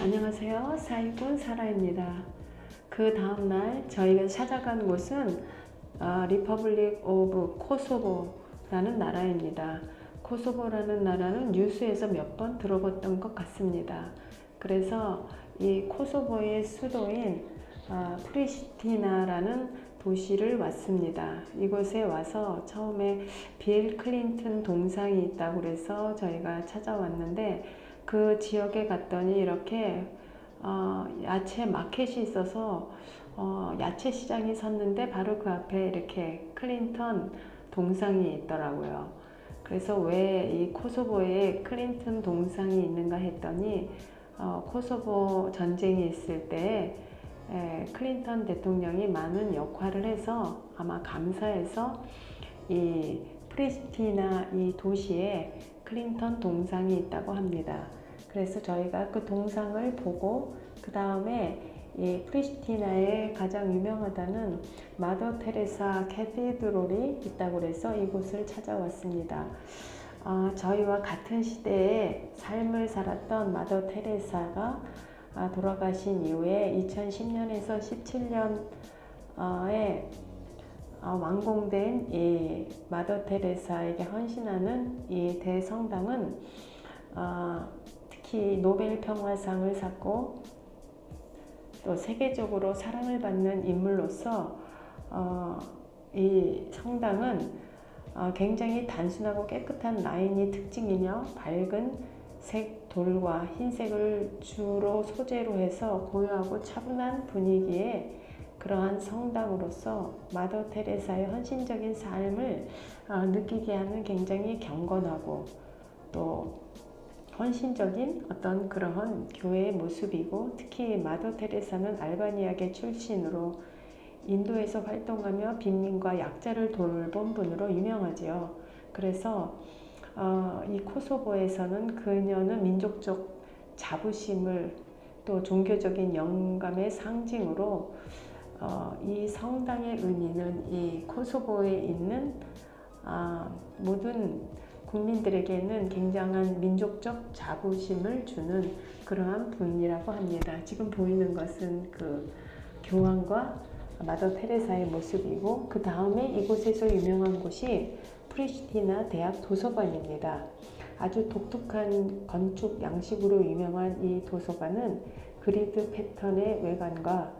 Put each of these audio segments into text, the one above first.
안녕하세요. 사이군 사라입니다. 그 다음날 저희가 찾아간 곳은 어, 리퍼블릭 오브 코소보라는 나라입니다. 코소보라는 나라는 뉴스에서 몇 번 들어봤던 것 같습니다. 그래서 이 코소보의 수도인 어, 프리시티나라는 도시를 왔습니다. 이곳에 와서 처음에 빌 클린턴 동상이 있다고 그래서 저희가 찾아왔는데 그 지역에 갔더니 이렇게 어, 야채 마켓이 있어서 어, 야채 시장이 섰는데 바로 그 앞에 이렇게 클린턴 동상이 있더라고요. 그래서 왜 이 코소보에 클린턴 동상이 있는가 했더니 어, 코소보 전쟁이 있을 때 에, 클린턴 대통령이 많은 역할을 해서 아마 감사해서 이 프리스티나 이 도시에 클린턴 동상이 있다고 합니다. 그래서 저희가 그 동상을 보고 그 다음에 이 프리스티나에 가장 유명하다는 마더 테레사 캐티드롤이 있다고 그래서 이곳을 찾아왔습니다. 어, 저희와 같은 시대에 삶을 살았던 마더 테레사가 아, 돌아가신 이후에 2010년에서 17년에 어, 완공된 이 마더 테레사에게 헌신하는 이 대성당은 어, 특히 노벨 평화상을 샀고 또 세계적으로 사랑을 받는 인물로서 어, 이 성당은 어, 굉장히 단순하고 깨끗한 라인이 특징이며 밝은 색 돌과 흰색을 주로 소재로 해서 고요하고 차분한 분위기의 그러한 성당으로서 마더 테레사의 헌신적인 삶을 어, 느끼게 하는 굉장히 경건하고 또 헌신적인 어떤 그러한 교회의 모습이고 특히 마더 테레사는 알바니아계 출신으로 인도에서 활동하며 빈민과 약자를 돌본 분으로 유명하지요. 그래서 어, 이 코소보에서는 그녀는 민족적 자부심을 또 종교적인 영감의 상징으로 어, 이 성당의 의미는 이 코소보에 있는 아, 모든 국민들에게는 굉장한 민족적 자부심을 주는 그러한 분이라고 합니다. 지금 보이는 것은 그 교황과 마더 테레사의 모습이고 그 다음에 이곳에서 유명한 곳이 프리시티나 대학 도서관입니다. 아주 독특한 건축 양식으로 유명한 이 도서관은 그리드 패턴의 외관과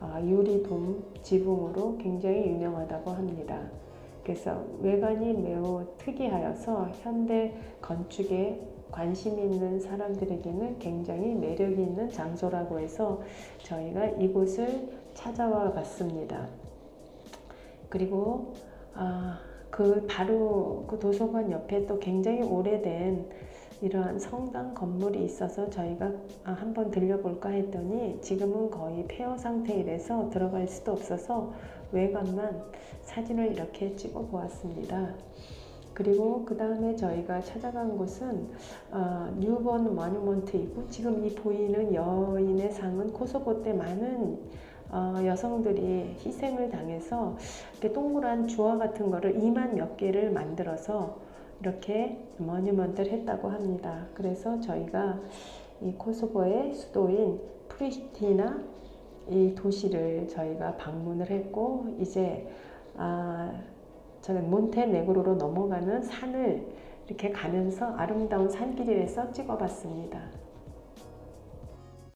아, 유리돔 지붕으로 굉장히 유명하다고 합니다. 그래서 외관이 매우 특이하여서 현대 건축에 관심 있는 사람들에게는 굉장히 매력이 있는 장소라고 해서 저희가 이곳을 찾아와 봤습니다. 그리고 아, 그 바로 그 도서관 옆에 또 굉장히 오래된 이러한 성당 건물이 있어서 저희가 아, 한번 들려볼까 했더니 지금은 거의 폐허 상태이라서 들어갈 수도 없어서 외관만 사진을 이렇게 찍어 보았습니다. 그리고 그 다음에 저희가 찾아간 곳은 어, 뉴본 마뉴먼트이고 지금 이 보이는 여인의 상은 코소보 때 많은 어, 여성들이 희생을 당해서 이렇게 동그란 주화 같은 거를 2만 몇 개를 만들어서 이렇게 머니먼트를 했다고 합니다. 그래서 저희가 이 코소보의 수도인 프리스티나 이 도시를 저희가 방문을 했고 이제 아, 저는 몬테네그로로 넘어가는 산을 이렇게 가면서 아름다운 산길에서 찍어봤습니다.